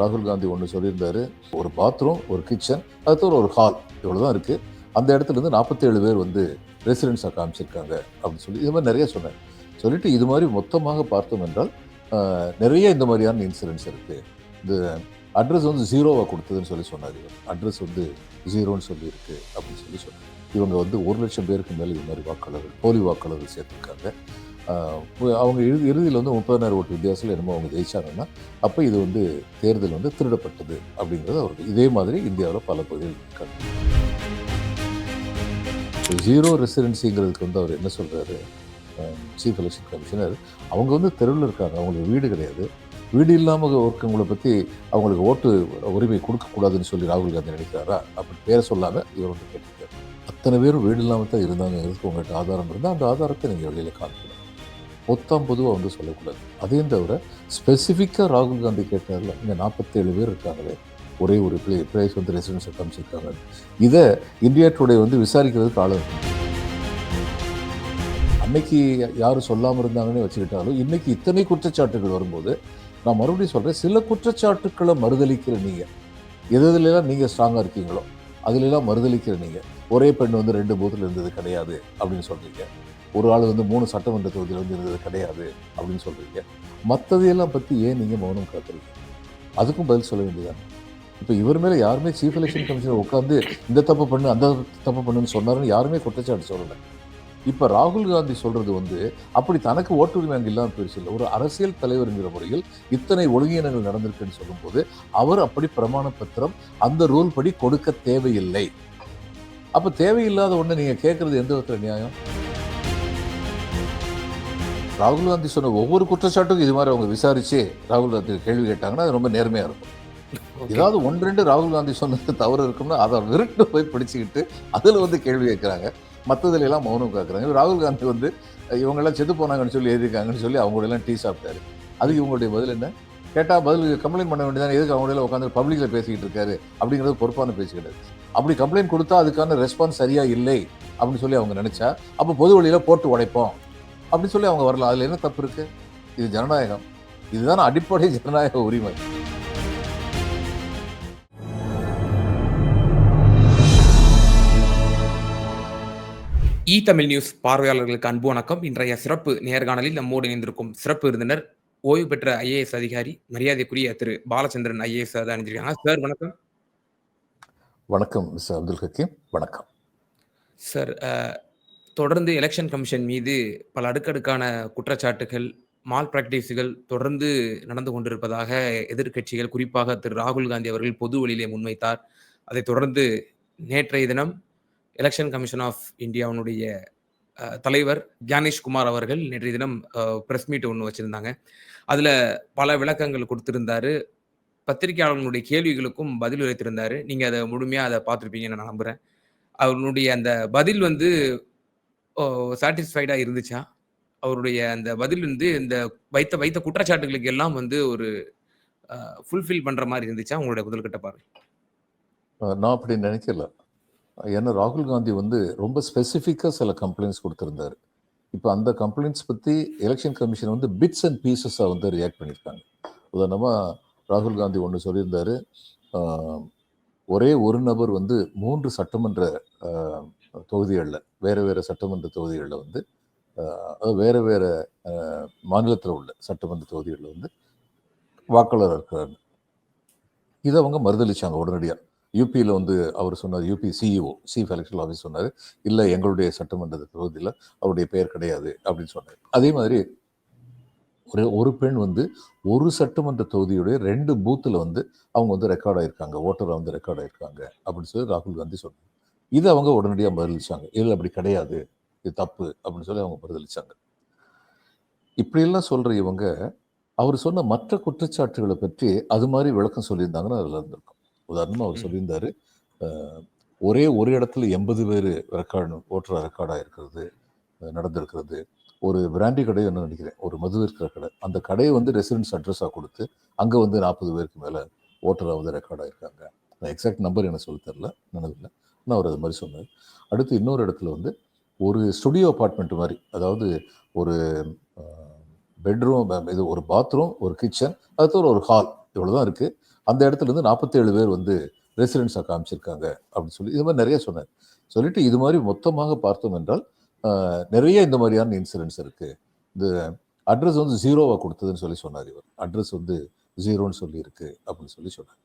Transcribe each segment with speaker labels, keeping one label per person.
Speaker 1: ராகுல் காந்தி ஒன்று சொல்லியிருந்தாரு. ஒரு பாத்ரூம் ஒரு கிச்சன் அடுத்து ஒரு ஹால் இவ்வளோதான் இருக்கு. அந்த இடத்துல இருந்து நாற்பத்தேழு பேர் வந்து ரெசிடென்ஸாக காமிச்சிருக்காங்க அப்படின்னு சொல்லி இது மாதிரி நிறைய சொன்னேன் சொல்லிட்டு இது மாதிரி மொத்தமாக பார்த்தோம் என்றால் நிறைய இந்த மாதிரியான இன்சூரன்ஸ் இருக்கு. இந்த அட்ரஸ் வந்து ஜீரோவாக கொடுத்ததுன்னு சொல்லி சொன்னார் இவர். அட்ரஸ் வந்து ஜீரோன்னு சொல்லியிருக்கு அப்படின்னு சொல்லி சொன்னார். இவங்க வந்து ஒரு லட்சம் பேருக்கு மேலே இது மாதிரி வாக்காளர்கள் போலி வாக்காளர்கள் சேர்த்துருக்காங்க. அவங்க இறுதி இறுதியில் வந்து முப்பதினாயிரம் ஓட்டு வித்தியாசத்தில் என்னமோ அவங்க ஜெயிச்சாங்கன்னா அப்போ இது வந்து தேர்தல் வந்து திருடப்பட்டது அப்படிங்கிறது அவருக்கு. இதே மாதிரி இந்தியாவில் பல பகுதிகள் இருக்காங்க. ஜீரோ ரெசிடென்சிங்கிறதுக்கு வந்து அவர் என்ன சொல்கிறாரு சீஃப் எலெக்ஷன் கமிஷனர் அவங்க வந்து தெருவில் இருக்காங்க. அவங்களுக்கு வீடு கிடையாது. வீடு இல்லாமல் ஒருக்கவங்களை பற்றி அவங்களுக்கு ஓட்டு உரிமை கொடுக்கக்கூடாதுன்னு சொல்லி ராகுல் காந்தி நினைக்கிறாரா? அப்படி பேரை சொல்லாமல் இவர் வந்து கேட்டிருக்காரு. அத்தனை பேரும் வீடு இல்லாமல் தான் இருந்தாங்கிறதுக்கு உங்கள்கிட்ட ஆதாரம் இருந்தால் அந்த ஆதாரத்தை நீங்கள் வெளியில் காமிக்கணும் பொத்தாம் பொதுவாக வந்து சொல்லக்கூடாது. அதையும் தவிர ஸ்பெசிஃபிக்காக ராகுல் காந்தி கேட்டார்ல இங்கே நாற்பத்தேழு பேர் இருக்காங்களே ஒரே ஒரு பிளே பிளேஸ் வந்து ரெசிடென்ஸை காமிச்சிருக்காங்க இதை இந்தியா டுடே வந்து விசாரிக்கிறதுக்கு ஆளு அன்னைக்கு யாரும் சொல்லாமல் இருந்தாங்கன்னு வச்சுக்கிட்டாலும் இன்னைக்கு இத்தனை குற்றச்சாட்டுகள் வரும்போது நான் மறுபடியும் சொல்கிறேன் சில குற்றச்சாட்டுக்களை மறுதளிக்கிற நீங்கள் எது எதுலாம் நீங்கள் ஸ்ட்ராங்காக இருக்கீங்களோ அதுலலாம் மறுதளிக்கிற நீங்கள் ஒரே பெண் வந்து ரெண்டு பூத்தில் இருந்தது கிடையாது அப்படின்னு சொல்கிறீங்க ஒரு ஆள் வந்து மூணு சட்டமன்ற தொகுதியில் வந்து இருந்தது கிடையாது அப்படின்னு சொல்கிறீங்க மற்றதையெல்லாம் பற்றி ஏன் நீங்கள் மௌனம் காத்துறீங்க அதுக்கும் பதில் சொல்ல வேண்டியதானே இப்போ இவர் மேலே யாருமே சீஃப் எலெக்ஷன் கமிஷனர் உட்காந்து இந்த தப்பு பண்ணு அந்த தப்பு பண்ணுன்னு சொன்னாருன்னு யாருமே குற்றச்சாட்டு சொல்லலை. இப்போ ராகுல் காந்தி சொல்கிறது வந்து அப்படி தனக்கு ஓட்டுரிமை அங்கே இல்லாமல் போயிடுச்சு இல்லை ஒரு அரசியல் தலைவருங்கிற முறையில் இத்தனை ஒழுங்கீனங்கள் நடந்திருக்குன்னு சொல்லும்போது அவர் அப்படி பிரமாண பத்திரம் அந்த ரூல் படி கொடுக்க தேவையில்லை. அப்போ தேவையில்லாத ஒன்று நீங்கள் கேட்குறது எந்த விதத்தில் நியாயம்? ராகுல் காந்தி சொன்ன ஒவ்வொரு குற்றச்சாட்டுக்கும் இது மாதிரி அவங்க விசாரிச்சு ராகுல் காந்தி கேள்வி கேட்டாங்கன்னா அது ரொம்ப நேர்மையா இருக்கும். ஏதாவது ஒன்று ரெண்டு ராகுல் காந்தி சொன்னது தவறு இருக்கும்னா அதை விருட்டு போய் பிடிச்சிக்கிட்டு அதுல வந்து கேள்வி கேட்குறாங்க. மற்றதுல எல்லாம் மௌனம் காக்குறாங்க ராகுல் காந்தி வந்து இவங்கெல்லாம் செத்து போனாங்கன்னு சொல்லி எழுதியிருக்காங்கன்னு சொல்லி அவங்களோட எல்லாம் டீ சாப்பிட்டாரு. அதுக்கு இவங்களுடைய பதில் என்ன? கேட்டா பதில் கம்ப்ளைண்ட் பண்ண வேண்டியதானே எதுக்கு அவங்க எல்லாம் உட்காந்து பப்ளிக்ல பேசிக்கிட்டு இருக்காரு? அப்படிங்கிறது பொறுப்பான பேச்சு கிடையாது. அப்படி கம்ப்ளைண்ட் கொடுத்தா அதுக்கான ரெஸ்பான்ஸ் சரியா இல்லை அப்படின்னு சொல்லி அவங்க நினைச்சா அப்போ பொது வழியில போட்டு உடைப்போம். அப்படின்னு சொல்லி அவங்க வரலாம் அதுல என்ன தப்பு இருக்கு? இது ஜனநாயகம். இதுதான் அடிப்படை ஜனநாயக உரிமை.
Speaker 2: இ தமிழ் நியூஸ் பார்வையாளர்களுக்கு அன்பு வணக்கம். இன்றைய சிறப்பு நேர்காணலில் நம்மோடு இணைந்திருக்கும் சிறப்பு விருந்தினர் ஓய்வு பெற்ற ஐஏஎஸ் அதிகாரி மரியாதைக்குரிய திரு பாலச்சந்திரன் ஐஏஎஸ் தான் அணிஞ்சிருக்காங்க. சார் வணக்கம்.
Speaker 1: வணக்கம் மிஸ்டர் அப்துல் ஹக்கீம். வணக்கம்.
Speaker 2: சார் தொடர்ந்து எலெக்ஷன் கமிஷன் மீது பல அடுக்கடுக்கான குற்றச்சாட்டுகள் மால் பிராக்டிஸுகள் தொடர்ந்து நடந்து கொண்டிருப்பதாக எதிர்க்கட்சிகள் குறிப்பாக திரு. ராகுல் காந்தி அவர்கள் பொது வழியிலே முன்வைத்தார். அதை தொடர்ந்து நேற்றைய தினம் எலெக்ஷன் கமிஷன் ஆஃப் இந்தியாவினுடைய தலைவர் கியானேஷ் குமார் அவர்கள் நேற்றைய தினம் ப்ரெஸ் மீட் ஒன்று வச்சிருந்தாங்க. அதில் பல விளக்கங்கள் கொடுத்திருந்தாரு. பத்திரிகையாளர்களுடைய கேள்விகளுக்கும் பதில் உரைத்திருந்தாரு நீங்கள் அதை முழுமையாக அதை பார்த்துருப்பீங்கன்னு நான் நம்புகிறேன் அவருடைய அந்த பதில் வந்து சாட்டிஸ்ஃபைடாக இருந்துச்சா? அவருடைய அந்த பதில் வந்து இந்த வைத்த வைத்த குற்றச்சாட்டுகளுக்கு எல்லாம் வந்து ஒரு ஃபுல்ஃபில் பண்ணுற மாதிரி இருந்துச்சா? உங்களுடைய முதல்கட்ட பார்வை.
Speaker 1: நான் அப்படி நினைக்கல. ஏன்னா ராகுல் காந்தி வந்து ரொம்ப ஸ்பெசிஃபிக்காக சில கம்ப்ளைண்ட்ஸ் கொடுத்துருந்தாரு. இப்போ அந்த கம்ப்ளைண்ட்ஸ் பற்றி எலெக்ஷன் கமிஷன் வந்து பிட்ஸ் அண்ட் பீசஸாக வந்து ரியாக்ட் பண்ணியிருக்காங்க. உதாரணமாக ராகுல் காந்தி ஒன்று சொல்லியிருந்தார். ஒரே ஒரு நபர் வந்து மூன்று சட்டமன்ற தொகுதிகளில் வேறு வேறு சட்டமன்ற தொகுதிகளில் வந்து ஆஹ், வேறு வேறு மாநிலத்தில் உள்ள சட்டமன்ற தொகுதிகளில் வந்து வாக்காளர் இருக்கிறாங்க. இதை அவங்க மறுதளிச்சாங்க உடனடியாக யூபியில் வந்து அவர் சொன்னார் UP CEO chief election office சொன்னார் இல்லை எங்களுடைய சட்டமன்ற தொகுதியில் அவருடைய பெயர் கிடையாது அப்படின்னு சொன்னார். அதே மாதிரி ஒரு ஒரு பெண் வந்து ஒரு சட்டமன்ற தொகுதியுடைய ரெண்டு பூத்தில் வந்து அவங்க வந்து ரெக்கார்ட் ஆயிருக்காங்க ஓட்டராக வந்து ரெக்கார்ட் ஆயிருக்காங்க அப்படின்னு சொல்லி ராகுல் காந்தி சொன்னார். இதை அவங்க உடனடியாக பதிலளிச்சாங்க. இல்லை அப்படி கிடையாது. இது தப்பு அப்படின்னு சொல்லி அவங்க பதிலளிச்சாங்க. இப்படியெல்லாம் சொல்ற இவங்க அவர் சொன்ன மற்ற குற்றச்சாட்டுகளை பற்றி அது மாதிரி விளக்கம் சொல்லியிருந்தாங்கன்னா அதில் இருந்திருக்கும். உதாரணமாக அவர். சொல்லியிருந்தாரு ஒரே ஒரு இடத்துல எண்பது பேர் ரெக்கார்டு ஓட்டர் ரெக்கார்டாக இருக்கிறது நடந்திருக்கிறது. ஒரு பிராண்டி கடை என்ன நினைக்கிறேன் ஒரு மது இருக்கிற கடை. அந்த கடையை வந்து ரெசிடென்ஸ் அட்ரஸாக கொடுத்து அங்கே வந்து நாற்பது பேருக்கு மேலே ஓட்டராக வந்து ரெக்கார்ட் ஆயிருக்காங்க. எக்ஸாக்ட் நம்பர் எனக்கு சொல்ல தெரில நினைவில்லை. தான் அவர் அது மாதிரி சொன்னார் அடுத்து இன்னொரு இடத்துல வந்து ஒரு ஸ்டுடியோ அப்பார்ட்மெண்ட் மாதிரி அதாவது ஒரு பெட்ரூம் இது ஒரு பாத்ரூம் ஒரு கிச்சன் அடுத்து ஒரு ஒரு ஹால் இவ்வளோ தான் இருக்குது அந்த இடத்துல இருந்து நாற்பத்தேழு பேர் வந்து ரெசிடென்ஸாக காமிச்சிருக்காங்க அப்படின்னு சொல்லி இது மாதிரி நிறைய சொன்னார் சொல்லிட்டு இது மாதிரி மொத்தமாக பார்த்தோம் என்றால் நிறைய இந்த மாதிரியான இன்சூரன்ஸ் இருக்குது இந்த அட்ரஸ் வந்து ஜீரோவாக கொடுத்ததுன்னு சொல்லி சொன்னார் இவர். அட்ரஸ் வந்து ஜீரோன்னு சொல்லி இருக்கு அப்படின்னு சொல்லி சொன்னார்.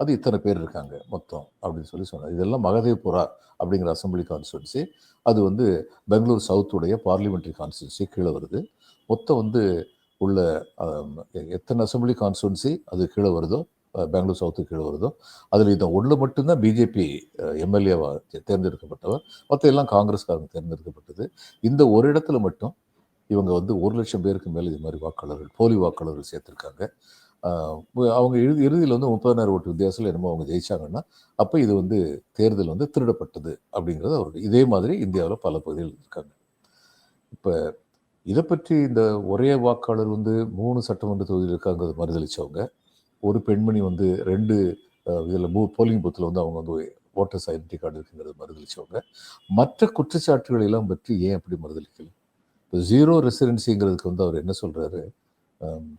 Speaker 1: அது இத்தனை பேர் இருக்காங்க மொத்தம் அப்படின்னு சொல்லி சொன்னார் இதெல்லாம் மகதேபுரா அப்படிங்கிற அசம்பிளி கான்ஸ்டுவன்சி அது வந்து பெங்களூர் சவுத்துடைய பார்லிமெண்ட்ரி கான்ஸ்டுவன்சி கீழே வருது. மொத்தம் வந்து உள்ள எத்தனை அசம்பிளி கான்ஸ்டுவன்சி அது கீழே வருதோ பெங்களூர் சவுத்து கீழே வருதோ அதில் இந்த ஒன்று மட்டும்தான் பிஜேபி எம்எல்ஏவா தேர்ந்தெடுக்கப்பட்டவர். மற்ற எல்லாம் காங்கிரஸ்காரங்க தேர்ந்தெடுக்கப்பட்டது. இந்த ஒரு இடத்துல மட்டும் இவங்க வந்து ஒரு லட்சம் பேருக்கு மேலே இது மாதிரி வாக்காளர்கள் போலி வாக்காளர்கள் சேர்த்துருக்காங்க. அவங்க இறுதி இறுதியில் வந்து முப்பதனாயிரம் ஓட்டு வித்தியாசத்தில் என்னமோ அவங்க ஜெயிச்சாங்கன்னா அப்போ இது வந்து தேர்தல் வந்து திருடப்பட்டது அப்படிங்கிறது அவருக்கு இதே மாதிரி இந்தியாவில் பல பகுதிகள் இருக்காங்க. இப்போ இதை பற்றி இந்த ஒரே வாக்காளர் வந்து மூணு சட்டமன்ற தொகுதியில் இருக்காங்கிறது மறுதளித்தவங்க ஒரு பெண்மணி வந்து ரெண்டு இதில் பூ போலிங் பூத்தில் வந்து அவங்க வந்து ஓட்டர்ஸ் ஐடென்டி கார்டு இருக்குங்கிறது மறுதளித்தவங்க மற்ற குற்றச்சாட்டுகள் எல்லாம் பற்றி ஏன் அப்படி மறுதளிக்கல? இப்போ ஜீரோ ரெசிடென்சிங்கிறதுக்கு வந்து அவர் என்ன சொல்கிறாரு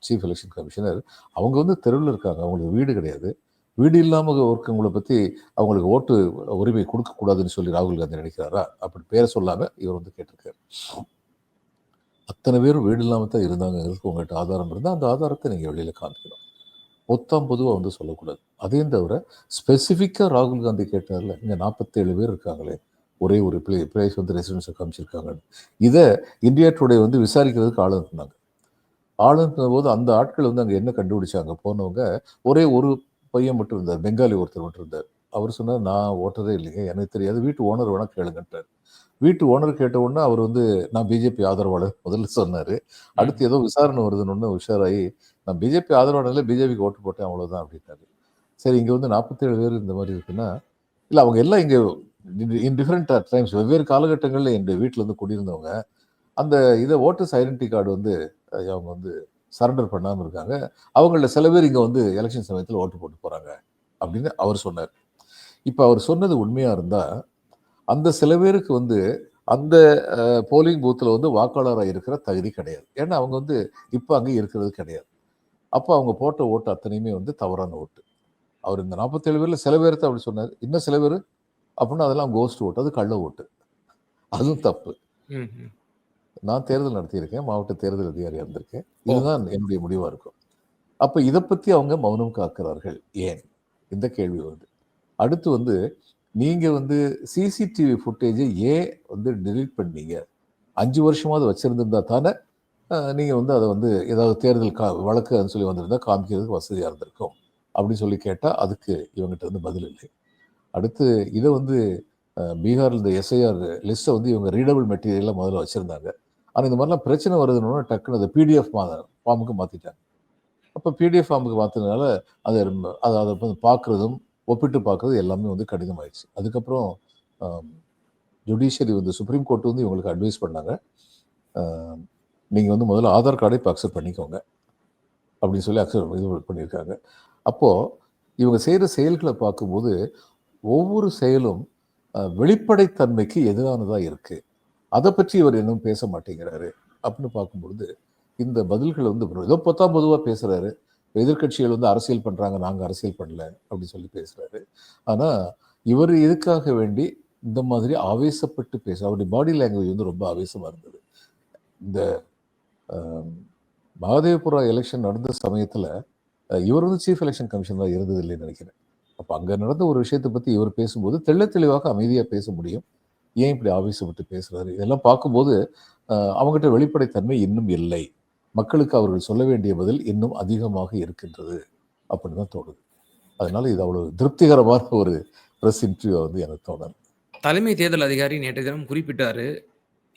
Speaker 1: சீஃப் எலெக்ஷன் கமிஷனர் அவங்க வந்து தெருவில் இருக்காங்க. அவங்களுக்கு வீடு கிடையாது. வீடு இல்லாமல் ஒருக்கவங்களை பற்றி அவங்களுக்கு ஓட்டு உரிமை கொடுக்கக்கூடாதுன்னு சொல்லி ராகுல் காந்தி நினைக்கிறாரா? அப்படி பேரை சொல்லாமல் இவர் வந்து கேட்டிருக்காரு. அத்தனை பேரும் வீடு இல்லாமல் தான் இருந்தாங்கிறதுக்கு உங்கள்கிட்ட ஆதாரம் இருந்தால் அந்த ஆதாரத்தை நீங்கள் வெளியில் காமிக்கணும். மொத்தம் பொதுவாக வந்து சொல்லக்கூடாது. அதையும் தவிர ஸ்பெசிஃபிக்காக ராகுல் காந்தி கேட்டார்ல இங்கே நாற்பத்தேழு பேர் இருக்காங்களே ஒரே ஒரு பிளே பிளேஸ் வந்து ரெசிடென்ஸை காமிச்சிருக்காங்கன்னு. இதை இந்தியா டுடே வந்து விசாரிக்கிறதுக்கு ஆள் இருந்தாங்க ஆள் அனுப்புன போது அந்த ஆட்கள் வந்து அங்கே என்ன கண்டுபிடிச்சாங்க? போனவங்க ஒரே ஒரு பையன் மட்டும் இருந்தார். பெங்காலி ஒருத்தர் மட்டும் இருந்தார். அவர் சொன்னார் நான் ஓட்டரே இல்லைங்க. எனக்கு தெரியாது. வீட்டு ஓனர் வேணா கேளுங்கன்றார் வீட்டு ஓனர் கேட்ட உடனே அவர் வந்து நான் பிஜேபி ஆதரவாளர். முதல்ல சொன்னார். அடுத்து ஏதோ விசாரணை வருதுன்னு உஷாராகி நான் பிஜேபி ஆதரவாளர்ல பிஜேபிக்கு ஓட்டு போட்டேன் அவ்வளோதான் அப்படின்னாரு. சரி இங்கே வந்து நாற்பத்தேழு பேர் இந்த மாதிரி இருக்குன்னா இல்லை அவங்க எல்லாம் இங்கே இன் டிஃப்ரெண்ட் டைம்ஸ் வெவ்வேறு காலகட்டங்களில் எங்கள் வீட்டில் வந்து குடியிருந்தவங்க அந்த இதை ஓட்டர்ஸ் ஐடென்டி கார்டு வந்து அவங்க வந்து சரண்டர் பண்ணாமல் இருக்காங்க. அவங்கள சில பேர் இங்கே வந்து எலெக்ஷன் சமயத்தில் ஓட்டு போட்டு போகிறாங்க அப்படின்னு அவர் சொன்னார். இப்போ அவர் சொன்னது உண்மையாக இருந்தால் அந்த சில பேருக்கு வந்து அந்த போலிங் பூத்தில் வந்து வாக்காளராக இருக்கிற தகுதி கிடையாது. ஏன்னா அவங்க வந்து இப்போ அங்கே இருக்கிறது கிடையாது. அப்போ அவங்க போட்ட ஓட்டு அத்தனையுமே வந்து தவறான ஓட்டு. அவர் இந்த நாற்பத்தேழு பேரில் சில பேர்த்த அப்படி சொன்னார். இன்னும் சில பேர்? அப்படின்னா அதெல்லாம் கோஸ்ட் ஓட்டு அது கள்ள ஓட்டு அதுவும் தப்பு. நான் தேர்தல் நடத்தியிருக்கேன் மாவட்ட தேர்தல் அதிகாரியாக இருந்திருக்கேன். இதுதான் என்னுடைய முடிவாக இருக்கும். அப்போ இதை பற்றி அவங்க மௌனம் காக்கிறார்கள் ஏன்? இந்த கேள்வி வருது. அடுத்து வந்து நீங்கள் வந்து சிசிடிவி ஃபுட்டேஜை ஏன் வந்து delete பண்ணீங்க? அஞ்சு வருஷமாவது வச்சுருந்துருந்தா தானே நீங்கள் வந்து அதை வந்து ஏதாவது தேர்தல் கா வழக்குன்னு சொல்லி வந்திருந்தா காமிக்கிறதுக்கு வசதியாக இருந்திருக்கும். அப்படின்னு சொல்லி கேட்டால் அதுக்கு இவங்ககிட்ட வந்து பதில் இல்லை. அடுத்து இதை வந்து பீகார்ல இந்த எஸ்ஐஆர் லிஸ்ட்டை வந்து இவங்க ரீடபிள் மெட்டீரியலாக முதல்ல வச்சுருந்தாங்க. ஆனால் இந்த மாதிரிலாம் பிரச்சனை வருதுன்னு டக்குன்னு அதை பிடிஎஃப் மா ஃபார்முக்கு மாற்றிட்டாங்க அப்போ பிடிஎஃப் ஃபார்முக்கு மாற்றினால அதை அதை அதை பார்க்குறதும் ஒப்பிட்டு பார்க்குறது எல்லாமே வந்து கடினமாயிடுச்சு. அதுக்கப்புறம் ஜுடிஷியரி வந்து சுப்ரீம் கோர்ட் வந்து இவங்களுக்கு அட்வைஸ் பண்ணாங்க. நீங்கள் வந்து முதல்ல ஆதார் கார்டை இப்போ அக்செப்ட் பண்ணிக்கோங்க. அப்படின்னு சொல்லி அக்செப்ட் இது பண்ணியிருக்காங்க. அப்போது இவங்க செய்கிற செயல்களை பார்க்கும்போது ஒவ்வொரு செயலும் வெளிப்படைத்தன்மைக்கு எதிரானதாக இருக்குது அதை பற்றி இவர் இன்னும் பேச மாட்டேங்கிறாரு. அப்படின்னு பார்க்கும்பொழுது இந்த பதில்கள் வந்து ஏதோ பார்த்தா பொதுவாக பேசுகிறாரு எதிர்க்கட்சிகள் வந்து அரசியல் பண்ணுறாங்க நாங்கள் அரசியல் பண்ணல அப்படின்னு சொல்லி பேசுகிறாரு ஆனால் இவர் இதுக்காக வேண்டி இந்த மாதிரி ஆவேசப்பட்டு பேச அவருடைய பாடி லாங்குவேஜ் வந்து ரொம்ப ஆவேசமாக இருந்தது. இந்த மகாதேவபுரா எலெக்ஷன் நடந்த சமயத்தில் இவர் வந்து சீஃப் எலெக்ஷன் கமிஷன் தான் இருந்தது இல்லைன்னு நினைக்கிறேன். அப்போ அங்கே நடந்த ஒரு விஷயத்தை பற்றி இவர் பேசும்போது தெள்ள தெளிவாக அமைதியாக பேச முடியும். ஏன் இப்படி ஆவேசப்பட்டு பேசுகிறாரு இதெல்லாம் பார்க்கும்போது அவங்ககிட்ட வெளிப்படைத்தன்மை இன்னும் இல்லை. மக்களுக்கு அவர்கள் சொல்ல வேண்டிய பதில் இன்னும் அதிகமாக இருக்கின்றது அப்படின்னு தான் தோணுது. அதனால இது அவ்வளவு திருப்திகரமான ஒரு ப்ரெஸ் இன்டர்வியூ வந்து எனக்கு தோணல்.
Speaker 2: தலைமை தேர்தல் அதிகாரி நேற்று தினம் குறிப்பிட்டாரு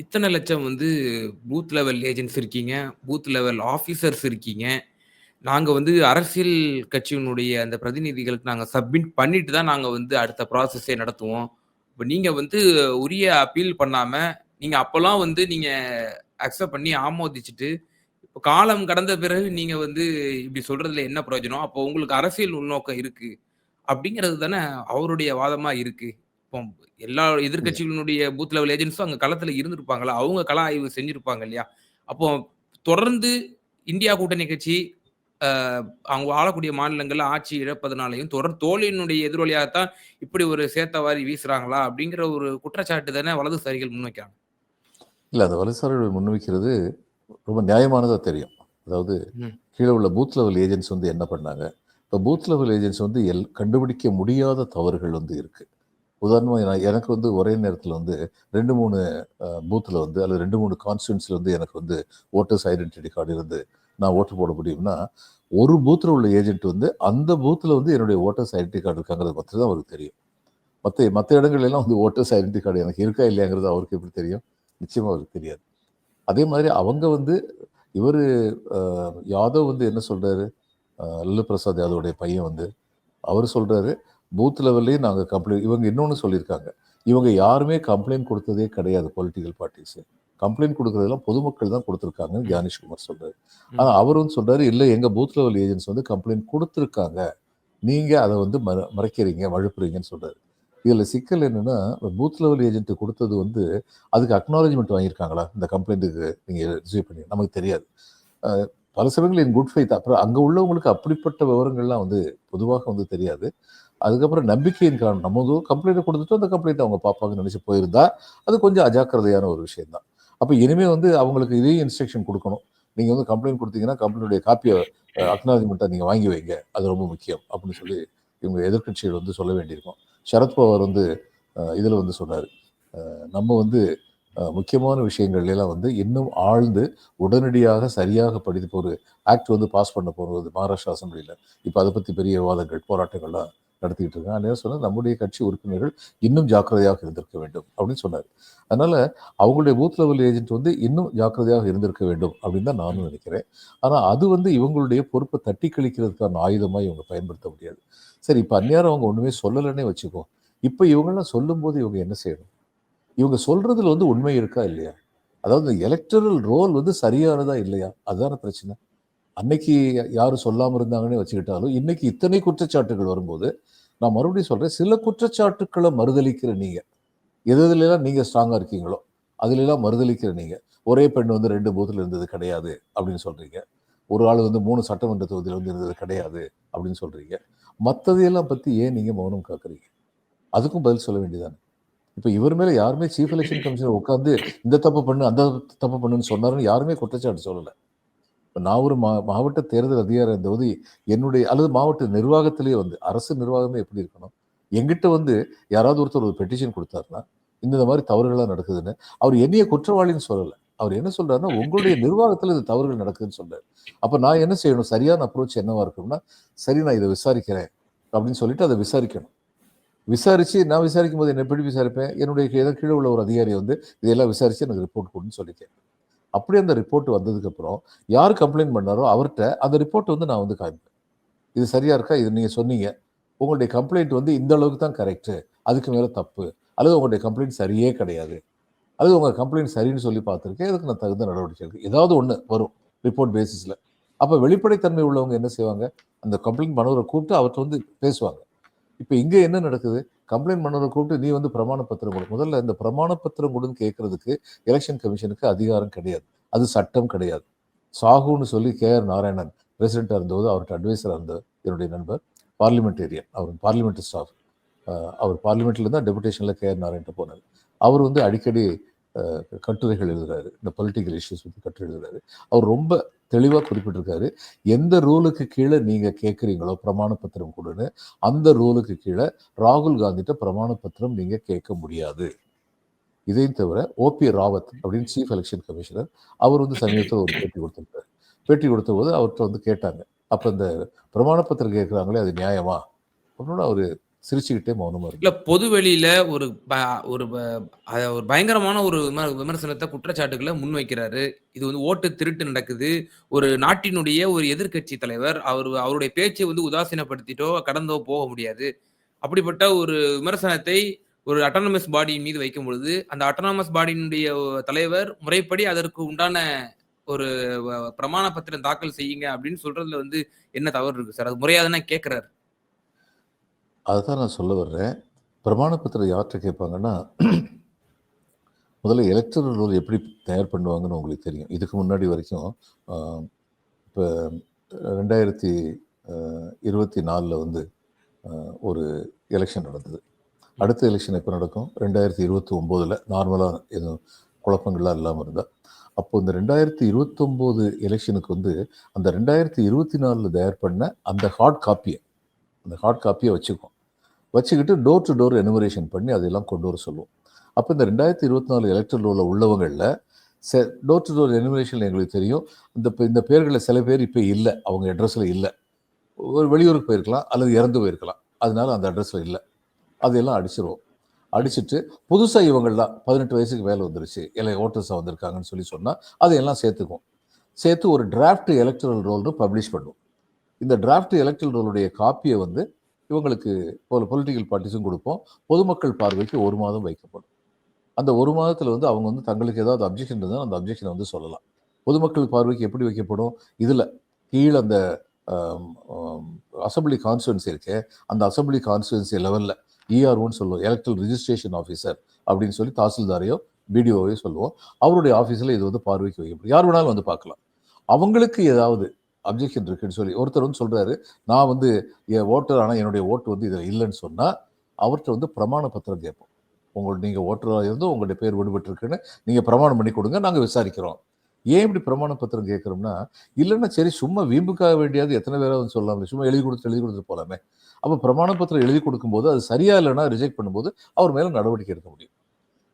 Speaker 2: இத்தனை லட்சம் வந்து பூத் லெவல் ஏஜென்ட்ஸ் இருக்கீங்க பூத் லெவல் ஆஃபீஸர்ஸ் இருக்கீங்க. நாங்கள் வந்து அரசியல் கட்சியினுடைய அந்த பிரதிநிதிகளுக்கு நாங்கள் சப்மிட் பண்ணிட்டு தான் நாங்கள் வந்து அடுத்த ப்ராசஸே நடத்துவோம். இப்போ நீங்கள் வந்து உரிய அப்பீல் பண்ணாமல் நீங்கள் அப்போல்லாம் வந்து நீங்கள் அக்செப்ட் பண்ணி ஆமோதிச்சுட்டு இப்போ காலம் கடந்த பிறகு நீங்கள் வந்து இப்படி சொல்கிறதுல என்ன பிரயோஜனம்? அப்போ உங்களுக்கு அரசியல் உள்நோக்கம் இருக்குது அப்படிங்கிறது தானே அவருடைய வாதமாக இருக்குது இப்போ எல்லா எதிர்க்கட்சிகளினுடைய பூத் லெவல் ஏஜென்ட்ஸும் அங்கே களத்தில் இருந்திருப்பாங்களா அவங்க கள ஆய்வு செஞ்சுருப்பாங்க இல்லையா? அப்போ தொடர்ந்து இந்தியா கூட்டணி கட்சி அவங்க ஆளக்கூடிய மாநிலங்கள்ல ஆட்சி இழப்பதனாலயும், தொடர் தோல்வியினுடைய எதிரொலியாகத்தான் இப்படி ஒரு சேத்தவாரி வீசுறாங்களா? அப்படிங்கிற ஒரு குற்றச்சாட்டு தானே வலதுசாரிகள் முன்வைக்கிறாங்க.
Speaker 1: இல்ல அந்த வலதுசாரிகள் முன்வைக்கிறது ரொம்ப நியாயமானதா தெரியும். அதாவது. கீழ உள்ள பூத் லெவல் ஏஜென்ட்ஸ் வந்து என்ன பண்ணாங்க? இப்ப பூத் லெவல் ஏஜென்ட்ஸ் வந்து எல் கண்டுபிடிக்க முடியாத தவறுகள் வந்து இருக்கு. உதாரணமா நான் எனக்கு வந்து ஒரே நேரத்தில வந்து 2, 3 அ பூத்ல வந்து அல்லது 2, 3 கான்ஸ்டிட்யூன்சில வந்து எனக்கு வந்து வோட்டர்ஸ் ஐடென்டிட்டி கார்டு இருந்து நான் ஓட்டு போட முடியும்னா, ஒரு பூத்தில் உள்ள ஏஜென்ட் வந்து அந்த பூத்தில் வந்து என்னுடைய ஓட்டர்ஸ் ஐடென்டி கார்டு இருக்காங்கிறது பற்றி தான் அவருக்கு தெரியும். மற்ற மற்ற இடங்கள்லாம் வந்து ஓட்டர்ஸ் ஐடென்டி கார்டு எனக்கு இருக்கா இல்லையாங்கிறது அவருக்கு எப்படி தெரியும்? நிச்சயமாக அவருக்கு தெரியாது. அதே மாதிரி அவங்க வந்து இவர் யாதவ் வந்து என்ன சொல்கிறாரு லல்லு பிரசாத் யாதவுடைய பையன் வந்து, அவர் சொல்கிறாரு பூத் லெவல்லையும் நாங்கள் கம்ப்ளைண்ட் இவங்க இன்னொன்று சொல்லியிருக்காங்க. இவங்க யாருமே கம்ப்ளைண்ட் கொடுத்ததே கிடையாது பொலிட்டிக்கல் பார்ட்டிஸு கம்ப்ளைண்ட் குடுக்குறதெல்லாம் பொதுமக்கள் தான் குடுத்துருக்காங்கன்னு
Speaker 2: ம்.
Speaker 1: கியானேஷ்குமார் சொல்றாரு.
Speaker 2: ம்.
Speaker 1: ஆனா அவரு வந்து சொல்றாரு, இல்ல எங்க பூத் லெவல் ஏஜென்ட்ஸ் வந்து கம்ப்ளைண்ட் குடுத்துருக்காங்க. நீங்க அத வந்து மற மறைக்கிறீங்க, மழுப்புறீங்கன்னு சொல்றாரு. இதுல சிக்கல் என்னன்னா, பூத் லெவல் ஏஜென்ட் குடுத்தது வந்து அதுக்கு அக்னாலஜ்மென்ட் வாங்கியிருக்காங்களா? இந்த கம்ப்ளைண்ட்டுக்கு நீங்க ரிசீவ் பண்ணி நமக்கு தெரியாது. பல சமயங்கள்ல இன் குட் ஃபெய்த் அப்புறம் அங்க உள்ளவங்களுக்கு அப்படிப்பட்ட விவரங்கள்லாம் வந்து பொதுவாக வந்து தெரியாது. அதுக்கப்புறம் நம்பிக்கையின் காரணம் நம்ம கம்ப்ளைண்ட் குடுத்துட்டோம், அந்த கம்ப்ளைண்ட்ட அவங்க பார்ப்பாங்கன்னு நெனச்சு போயிருந்தா, அது கொஞ்சம் அஜாக்கிரதையான ஒரு விஷயம் தான். அப்போ இனிமே வந்து அவங்களுக்கு இதே இன்ஸ்ட்ரக்ஷன் கொடுக்கணும் நீங்க வந்து கம்ப்ளைண்ட் கொடுத்தீங்கன்னா கம்ப்ளைண்டுடைய காப்பிய அ நீங்கள் நீங்க வாங்கி வைங்க. அது ரொம்ப முக்கியம். அப்படின்னு சொல்லி இவங்க எதிர்க்கட்சிகள் வந்து சொல்ல வேண்டியிருக்கும். சரத்பவார் வந்து இதில் இதுல வந்து சொன்னாரு. நம்ம வந்து முக்கியமான விஷயங்கள்ல எல்லாம் வந்து இன்னும் ஆழ்ந்து உடனடியாக சரியாக படித்து ஒரு ஆக்ட் வந்து பாஸ் பண்ண போகிறது மகாராஷ்டிரா அசம்பிளியில் இப்ப அதை பத்தி பெரிய விவாதங்கள், போராட்டங்கள்லாம் நடத்திக்கிட்டு இருக்காங்க. அதனால சொன்னால் நம்முடைய கட்சி உறுப்பினர்கள் இன்னும் ஜாக்கிரதையாக இருந்திருக்க வேண்டும் அப்படின்னு சொன்னார் அதனால் அவங்களுடைய பூத் லெவல் ஏஜென்ட் வந்து இன்னும் ஜாக்கிரதையாக இருந்திருக்க வேண்டும் அப்படின்னு தான் நானும் நினைக்கிறேன் ஆனால் அது வந்து இவங்களுடைய பொறுப்பை தட்டி கழிக்கிறதுக்கான ஆயுதமாக இவங்க பயன்படுத்த முடியாது. சரி இப்போ அந்நேரம் அவங்க ஒன்றுமே சொல்லலைன்னே வச்சுக்குவோம். இப்போ இவங்கலாம் சொல்லும்போது இவங்க என்ன செய்யணும்? இவங்க சொல்கிறதுல வந்து உண்மை இருக்கா இல்லையா? அதாவது எலக்ட்ரல் ரோல் வந்து சரியானதா இல்லையா? அதுதான பிரச்சனை. அன்னைக்கு யாரும் சொல்லாமல் இருந்தாங்கன்னே வச்சுக்கிட்டாலும், இன்னைக்கு இத்தனை குற்றச்சாட்டுகள் வரும்போது, நான் மறுபடியும் சொல்கிறேன் சில குற்றச்சாட்டுக்களை மறுதளிக்கிற நீங்கள் எது எதுலலாம் நீங்கள் ஸ்ட்ராங்காக இருக்கீங்களோ, அதுலலாம் மறுதளிக்கிற நீங்கள் ஒரே பெண் வந்து ரெண்டு பூத்தில் இருந்தது கிடையாது அப்படின்னு சொல்கிறீங்க ஒரு ஆள் வந்து மூணு சட்டமன்ற தொகுதியில் வந்து இருந்தது கிடையாது அப்படின்னு சொல்கிறீங்க மற்றதையெல்லாம் பற்றி ஏன் நீங்கள் மௌனம் காக்குறீங்க? அதுக்கும் பதில் சொல்ல வேண்டியதானே இப்போ இவர் மேலே யாருமே சீஃப் எலெக்ஷன் கமிஷனர் உட்காந்து இந்த தப்பு பண்ணு, அந்த தப்பு பண்ணுன்னு சொன்னாருன்னு யாருமே குற்றச்சாட்டு சொல்லலை. இப்போ நான் ஒரு மா மாவட்ட தேர்தல் அதிகாரியா இருந்தபோது, என்னுடைய அல்லது மாவட்ட நிர்வாகத்திலேயே வந்து அரசு நிர்வாகமே எப்படி இருக்கணும்? என்கிட்ட வந்து யாராவது ஒருத்தர் ஒரு பெட்டிஷன் கொடுத்தாருன்னா இந்த மாதிரி தவறுகள்லாம் நடக்குதுன்னு, அவர் என்னைய குற்றவாளின்னு சொல்லலை அவர் என்ன சொல்றாருன்னா, உங்களுடைய நிர்வாகத்தில் இது தவறுகள் நடக்குதுன்னு சொல்றாரு. அப்போ நான் என்ன செய்யணும்? சரியான அப்ரோச் என்னவா இருக்கும்னா, சரி நான் இதை விசாரிக்கிறேன் அப்படின்னு சொல்லிட்டு அதை விசாரிக்கணும். விசாரிச்சு நான் விசாரிக்கும்போது என்ன எப்படி விசாரிப்பேன்? என்னுடைய கீழே உள்ள ஒரு அதிகாரி வந்து இதெல்லாம் விசாரிச்சு எனக்கு ரிப்போர்ட் கொடுன்னு சொல்லி அப்படி அந்த ரிப்போர்ட் வந்ததுக்கப்புறம், யார் கம்ப்ளைண்ட் பண்ணாரோ அவர்கிட்ட அந்த ரிப்போர்ட் வந்து நான் வந்து காமிப்பேன். இது சரியா இருக்கா? இது நீங்கள் சொன்னீங்க. உங்களுடைய கம்ப்ளைண்ட் வந்து இந்த அளவுக்கு தான் கரெக்ட்டு. அதுக்கு மேலே தப்பு. அல்லது உங்களுடைய கம்ப்ளைண்ட் சரியே கிடையாது. அல்லது உங்கள் கம்ப்ளைண்ட் சரின்னு சொல்லி பார்த்துருக்கேன். இதுக்கு நான் தகுந்த நடவடிக்கை இருக்குது ஏதாவது ஒன்று வரும். ரிப்போர்ட் பேசிஸில் அப்போ வெளிப்படைத்தன்மை உள்ளவங்க என்ன செய்வாங்க? அந்த கம்ப்ளைண்ட் பண்ணவர கூப்பிட்டு அவர்கிட்ட வந்து பேசுவாங்க. இப்போ இங்கே என்ன நடக்குது? கம்ப்ளைண்ட் பண்ணவரை கூப்பிட்டு நீ வந்து பிரமாண பத்திரம் கொடு முதல்ல இந்த பிரமாண பத்திரம் கொடுன்னு கேட்கறதுக்கு எலெக்ஷன் கமிஷனுக்கு அதிகாரம் கிடையாது. அது சட்டம் கிடையாது. சாகுன்னு சொல்லி கே ஆர் நாராயணன் பிரசிடென்ட்டா இருந்தபோது அவர்கிட்ட அட்வைசராக இருந்த என்னுடைய நண்பர். பார்லிமெண்டேரியன் அவர் பார்லிமெண்ட் ஸ்டாஃப். அவர் அவர் பார்லிமென்ட்ல டெபுடேஷனில் கே கே.ஆர். நாராயண்ட்ட போனாரு. அவர் வந்து அடிக்கடி கட்டுரைகள் எழுதுறாரு. இந்த பொலிட்டிக்கல் இஷ்யூஸ் பற்றி கட்டுரை எழுதுறாரு. அவர் ரொம்ப தெளிவா குறிப்பிட்டிருக்காரு. எந்த ரூலுக்கு கீழே நீங்க கேட்குறீங்களோ பிரமாண பத்திரம் கொடுன்னு அந்த ரூலுக்கு கீழ ராகுல் காந்திட்ட பிரமாண பத்திரம் நீங்க கேட்க முடியாது. இதையும் தவிர ஓ.பி. ராவத் அப்படின்னு சீஃப் எலெக்ஷன் கமிஷனர். அவர் வந்து சமீபத்தில் ஒரு பேட்டி கொடுத்துருக்காரு பேட்டி குடுத்தபோது அவர்ட்ட வந்து கேட்டாங்க. அப்ப இந்த பிரமாண பத்திரம் கேட்குறாங்களே அது நியாயமா? அப்படின்னு அவரு சிரிச்சுக்கிட்டே மௌனமா
Speaker 2: இல்ல பொது வெளியில ஒரு ப ஒரு ப ஒரு பயங்கரமான ஒரு விம குற்றச்சாட்டுகளை முன்வைக்கிறாரு. இது வந்து ஓட்டு திருட்டு நடக்குது. ஒரு நாட்டினுடைய ஒரு எதிர்க்கட்சி தலைவர். அவர் அவருடைய பேச்சை வந்து உதாசீனப்படுத்திட்டோ, கடந்தோ போக முடியாது. அப்படிப்பட்ட ஒரு விமர்சனத்தை ஒரு அட்டானமஸ் பாடியின் மீது வைக்கும்பொழுது, அந்த அட்டானமஸ் பாடியினுடைய தலைவர் முறைப்படி அதற்கு உண்டான ஒரு வ பிரமாண பத்திரம் தாக்கல் செய்யுங்க அப்படின்னு சொல்றதுல வந்து என்ன தவறு இருக்கு சார்? அது முறையாதுன்னா கேட்கிறாரு.
Speaker 1: அதத்தான் நான் சொல்ல வர்றேன். பிரமாண பத்திரம் யார்கிட்ட கேட்பாங்கன்னா, முதல்ல எலக்ட்ரல் ரோல் எப்படி தயார் பண்ணுவாங்கன்னு உங்களுக்கு தெரியும். இதுக்கு முன்னாடி வரைக்கும் இப்போ ரெண்டாயிரத்தி இருபத்தி நாலில் வந்து ஒரு எலெக்ஷன் நடந்தது. அடுத்த எலெக்ஷன் எப்போ நடக்கும்? ரெண்டாயிரத்தி இருபத்தி ஒம்போதில் நார்மலாக எதுவும் குழப்பங்கள்லாம் இல்லாமல் இருந்தால் அப்போது இந்த ரெண்டாயிரத்தி இருபத்தொம்போது எலெக்ஷனுக்கு வந்து அந்த ரெண்டாயிரத்தி இருபத்தி நாலில் தயார் பண்ண அந்த ஹார்ட் காப்பியை அந்த ஹார்ட் காப்பியை வச்சுக்குவோம் வச்சுக்கிட்டு டோர் டு டோர் எனுமரேஷன் பண்ணி அதெல்லாம் கொண்டு வர சொல்லுவோம் அப்போ இந்த ரெண்டாயிரத்தி இருபத்தி நாலு எலக்ட்ரல் ரோலில் உள்ளவங்களில் செ டோர் டு டோர் எனுமரேஷன் எங்களுக்கு தெரியும். இந்த இந்த பேர்களில் சில பேர் இப்போ இல்லை. அவங்க அட்ரஸில் இல்லை. ஒரு வெளியூருக்கு போயிருக்கலாம் அல்லது இறந்து போயிருக்கலாம். அதனால அந்த அட்ரஸில் இல்லை. அதையெல்லாம் அடிச்சிருவோம். அடிச்சிட்டு புதுசாக இவங்கள்லாம் பதினெட்டு வயசுக்கு மேலே வந்துருச்சு. இல்லை ஓட்டர்ஸாக வந்திருக்காங்கன்னு சொல்லி சொன்னால் அதையெல்லாம் சேர்த்துக்கும் சேர்த்து ஒரு டிராஃப்ட் எலக்ட்ரல் ரோல்னு பப்ளிஷ் பண்ணுவோம். இந்த டிராஃப்ட் எலக்ட்ரல் ரோலுடைய காப்பியை வந்து இவங்களுக்கு ஒரு பொலிட்டிக்கல் பார்ட்டிஸும் கொடுப்போம். பொதுமக்கள் பார்வைக்கு ஒரு மாதம் வைக்கப்படும். அந்த ஒரு மாதத்தில் வந்து அவங்க வந்து தங்களுக்கு ஏதாவது அப்ஜெக்ஷன் இருந்தால் அந்த அப்ஜெக்ஷனை வந்து சொல்லலாம். பொதுமக்கள் பார்வைக்கு எப்படி வைக்கப்படும்? இதில் கீழே அந்த அசம்பிளி கான்ஸ்டுவன்சி இருக்கே அந்த அசம்பிளி கான்ஸ்டுவன்சி லெவலில் இஆர்ஓன்னு சொல்லுவோம். எலக்ட்ரல் ரிஜிஸ்ட்ரேஷன் ஆஃபீஸர் அப்படின்னு சொல்லி தாசில்தாரையோ பிடிஓவையோ சொல்லுவோம். அவருடைய ஆஃபீஸில் இது வந்து பார்வைக்கு வைக்கப்படும். யார் வேணாலும் வந்து பார்க்கலாம். அவங்களுக்கு ஏதாவது அப்ஜெக்ஷன் இருக்குன்னு சொல்லி ஒருத்தர் வந்து சொல்றாரு நான் வந்து என் ஓட்டர் ஆனால் என்னுடைய ஓட்டு வந்து இதில் இல்லைன்னு சொன்னால் அவர்கிட்ட வந்து பிரமாண பத்திரம் கேட்போம். உங்களோட நீங்கள் ஓட்டராக இருந்து உங்களுடைய பேர் விடுபட்டிருக்குன்னு நீங்கள் பிரமாணம் பண்ணி கொடுங்க நாங்கள் விசாரிக்கிறோம். ஏன் இப்படி பிரமாண பத்திரம் கேட்குறோம்னா இல்லைன்னா சரி சும்மா வீம்புக்காக வேண்டியது எத்தனை பேராவது சொல்லலாமே சும்மா எழுதி கொடுத்து எழுதி கொடுத்து போகலாமே அப்போ பிரமாண பத்திரம் எழுதி கொடுக்கும்போது அது சரியா இல்லைன்னா ரிஜெக்ட் பண்ணும்போது அவர் மேலே நடவடிக்கை எடுக்க முடியும்.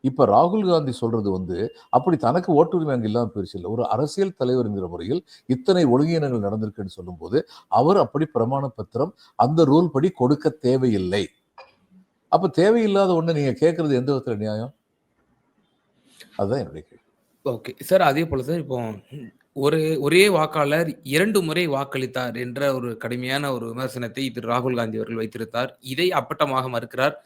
Speaker 1: இப்போ ராகுல் காந்தி சொல்றது வந்து அப்படி தனக்கு ஓட்டுரிமை அங்கே இல்லாமல் போயிடுச்சு இல்லை. ஒரு அரசியல் தலைவருங்கிற முறையில் இத்தனை ஒழுங்கீனங்கள் நடந்திருக்குன்னு சொல்லும்போது அவர் அப்படி பிரமாண பத்திரம் அந்த ரூல் படி கொடுக்க தேவையில்லை. அப்போ தேவையில்லாத ஒன்று நீங்கள் கேட்கறது எந்த விதத்தில் நியாயம்? அதுதான் என்னுடைய கேள்வி.
Speaker 2: ஓகே. சார் அதே போல சார் இப்போ ஒரு ஒரே வாக்காளர் இரண்டு முறை வாக்களித்தார் என்ற ஒரு கடுமையான ஒரு விமர்சனத்தை திரு ராகுல் காந்தி அவர்கள் வைத்திருந்தார் இதை அப்பட்டமாக மறுக்கிறார்.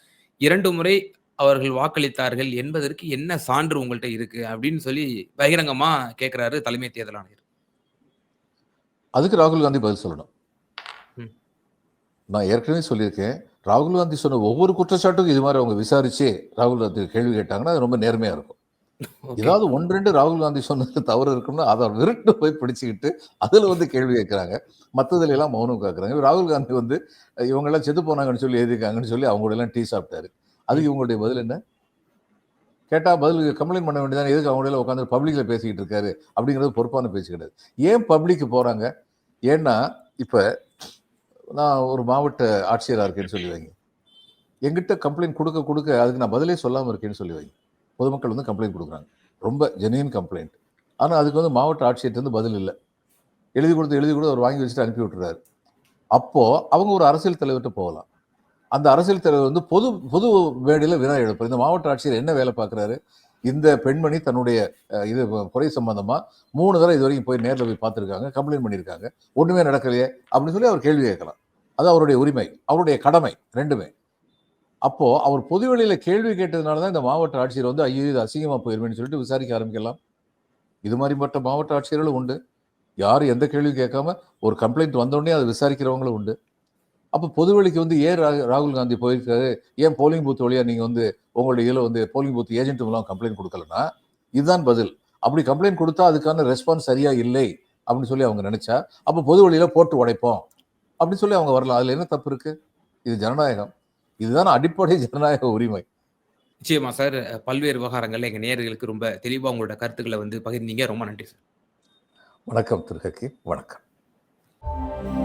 Speaker 2: இரண்டு முறை அவர்கள் வாக்களித்தார்கள் என்பதற்கு என்ன சான்று உங்கள்கிட்ட இருக்கு? அப்படின்னு சொல்லி பகிரங்கமா கேட்கிறாரு தலைமை தேர்தல் ஆணையர்.
Speaker 1: அதுக்கு ராகுல் காந்தி பதில் சொல்லணும். நான் ஏற்கனவே சொல்லியிருக்கேன். ராகுல் காந்தி சொன்ன ஒவ்வொரு குற்றச்சாட்டுக்கும் இது மாதிரி அவங்க விசாரிச்சு ராகுல் காந்தி கேள்வி கேட்டாங்கன்னா அது ரொம்ப நேர்மையா இருக்கும். ஏதாவது ஒன்று ரெண்டு ராகுல் காந்தி சொன்னது தவறு இருக்கும்னா அதை விருட்டு போய் பிடிச்சிக்கிட்டு அதுல வந்து கேள்வி கேட்கறாங்க மற்றதுல எல்லாம் மௌனம் காக்குறாங்க. ராகுல் காந்தி வந்து இவங்க எல்லாம் செத்து போனாங்கன்னு சொல்லி எழுதிருக்காங்கன்னு சொல்லி அவங்களோட எல்லாம் டீ சாப்பிட்டாரு. அதுக்கு இவங்களுடைய பதில் என்ன? கேட்டால் பதில் கம்ப்ளைண்ட் பண்ண வேண்டியதானே எதுக்கு அவங்க உட்காந்து பப்ளிக்கில் பேசிக்கிட்டு இருக்காரு? அப்படிங்கிறது பொறுப்பான பேச்சு கிடையாது. ஏன் பப்ளிக்கு போகிறாங்க ஏன்னா இப்போ நான் ஒரு மாவட்ட ஆட்சியராக இருக்கேன்னு சொல்லி வைங்க. எங்கிட்ட கம்ப்ளைண்ட் கொடுக்க கொடுக்க அதுக்கு நான் பதிலே சொல்லாமல் இருக்கேன்னு சொல்லி வைங்க. பொதுமக்கள் வந்து கம்ப்ளைண்ட் கொடுக்குறாங்க. ரொம்ப ஜெனியன் கம்ப்ளைண்ட் ஆனால் அதுக்கு வந்து மாவட்ட ஆட்சியர்கிட்ட வந்து பதில் இல்லை. எழுதி கொடுத்து எழுதி கொடுத்து அவர் வாங்கி வச்சுட்டு அனுப்பி விட்டுறாரு. அப்போது அவங்க ஒரு அரசியல் தலைவர்கிட்ட போகலாம். அந்த அரசியல் தலைவர் வந்து பொது பொது மேடையில் வினா எழுப்பார் இந்த மாவட்ட ஆட்சியர் என்ன வேலை பார்க்குறாரு? இந்த பெண்மணி தன்னுடைய இது குறை சம்பந்தமா மூணு தடவை இது வரைக்கும் போய் நேரில் போய் பார்த்துருக்காங்க கம்ப்ளைண்ட் பண்ணியிருக்காங்க. ஒன்றுமே நடக்கலையே அப்படின்னு சொல்லி அவர் கேள்வி கேட்கலாம். அது அவருடைய உரிமை அவருடைய கடமை ரெண்டுமே. அப்போது அவர் பொதுவெளியில் கேள்வி கேட்டதுனால தான் இந்த மாவட்ட ஆட்சியர் வந்து ஐயோ இது அசிங்கமாக போயிருமேன்னு சொல்லிட்டு விசாரிக்க ஆரம்பிக்கலாம். இது மாதிரி மற்ற மாவட்ட ஆட்சியர்களும் உண்டு. யாரும் எந்த கேள்வியும் கேட்காம ஒரு கம்ப்ளைண்ட் வந்தோடனே அதை விசாரிக்கிறவங்களும் உண்டு. அப்போ பொதுவெளிக்கு வந்து ஏன் ராகுல் காந்தி போயிருக்காரு? ஏன் போலிங் பூத் வழியா நீங்க வந்து உங்களுடைய இதில் வந்து போலிங் பூத் ஏஜென்ட் மூலம் கம்ப்ளைண்ட் கொடுக்கலன்னா இதுதான் பதில். அப்படி கம்ப்ளைண்ட் கொடுத்தா அதுக்கான ரெஸ்பான்ஸ் சரியா இல்லை அப்படின்னு சொல்லி அவங்க நினைச்சா அப்போ பொது வழியில போட்டு உடைப்போம் அப்படின்னு சொல்லி அவங்க வரலாம். அதுல என்ன தப்பு இருக்கு? இது ஜனநாயகம். இதுதான் அடிப்படை ஜனநாயக உரிமை.
Speaker 2: நிச்சயமா சார். பல்வேறு விவகாரங்கள்ல எங்க நேயர்களுக்கு ரொம்ப தெளிவா உங்களோட கருத்துக்களை வந்து பகிர்ந்தீங்க. ரொம்ப நன்றி சார்.
Speaker 1: வணக்கம் திரு ஹக்கீம் வணக்கம்.